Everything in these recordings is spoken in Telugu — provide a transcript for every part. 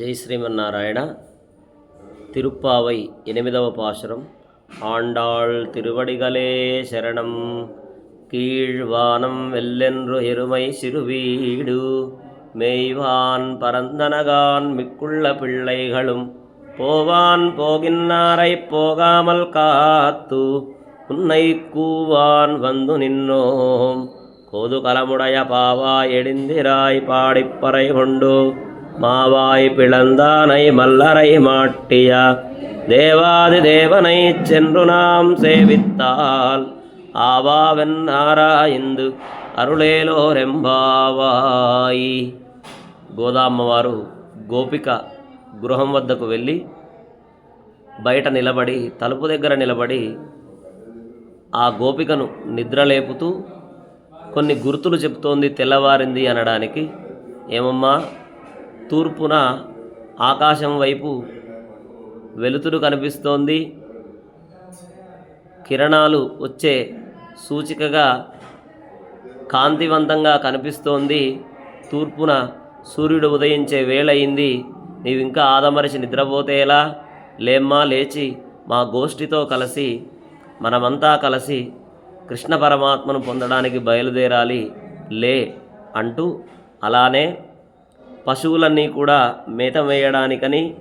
ஜெய் ஸ்ரீமன்னாராயண திருப்பாவை எனிமிதவ பாசுரம் ஆண்டாள் திருவடிகளே சரணம். கீழ்வானம் வெல்லென்று எருமை சிறுவீடு மெய்வான் பரந்தனகான் மிக்குள்ள பிள்ளைகளும் போவான் போகின்னாரை போகாமல் காத்து உன்னை கூவான் வந்து நின்னோம். கோது கலமுடைய பாவா எடிந்திராய் பாடிப்பறை கொண்டு மாவாய் பிளந்தானை மல்லரை மாட்டிய தேவாதி தேவனை சென்று நாம் சேவித்தால் ఆవావెన్నారాయిందు అరుళేలోరెంబావాయి గోదామ్మవారు గోపిక గృహం వద్దకు వెళ్ళి బయట నిలబడి తలుపు దగ్గర నిలబడి ఆ గోపికను నిద్రలేపుతూ కొన్ని గుర్తులు చెప్తోంది తెల్లవారింది అనడానికి ఏమమ్మా తూర్పున ఆకాశం వైపు వెలుతురు కనిపిస్తోంది. కిరణాలు వచ్చే సూచికగా కాంతివంతంగా కనిపిస్తోంది. తూర్పున సూర్యుడు ఉదయించే వేళయింది. నీవు ఇంకా ఆదమరిచి నిద్రపోతే ఎలా లేమ్మా లేచి మా గోష్ఠితో కలిసి మనమంతా కలిసి కృష్ణ పరమాత్మను పొందడానికి బయలుదేరాలి. లే అంటూ అలానే పశువులన్నీ కూడా మేత వేయడానికని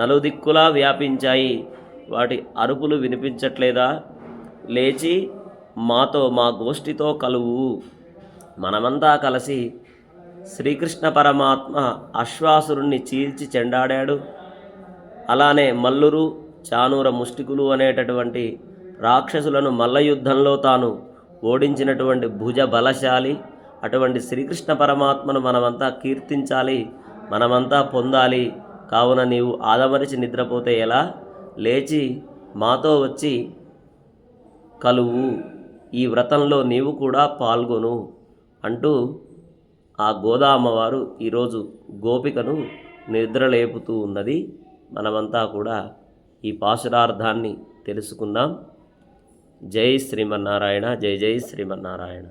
నలుదిక్కులా వ్యాపించాయి. వాటి అరుపులు వినిపించట్లేదా? లేచి మాతో మా గోష్ఠితో కలువు. మనమంతా కలిసి శ్రీకృష్ణ పరమాత్మ అశ్వాసురుణ్ణి చీల్చి చెండాడాడు. అలానే మల్లురు చానూర ముష్టికులు అనేటటువంటి రాక్షసులను మల్లయుద్ధంలో తాను ఓడించినటువంటి భుజ బలశాలి అటువంటి శ్రీకృష్ణ పరమాత్మను మనమంతా కీర్తించాలి మనమంతా పొందాలి. కావున నీవు ఆదమరిచి నిద్రపోతే ఎలా? లేచి మాతో వచ్చి కలువు. ఈ వ్రతంలో నీవు కూడా పాల్గొను అంటూ ఆ గోదామ్మవారు ఈరోజు గోపికను నిద్రలేపుతూ ఉన్నది. మనమంతా కూడా ఈ పాశురార్థాన్ని తెలుసుకుందాం. జై శ్రీమన్నారాయణ జై జై శ్రీమన్నారాయణ.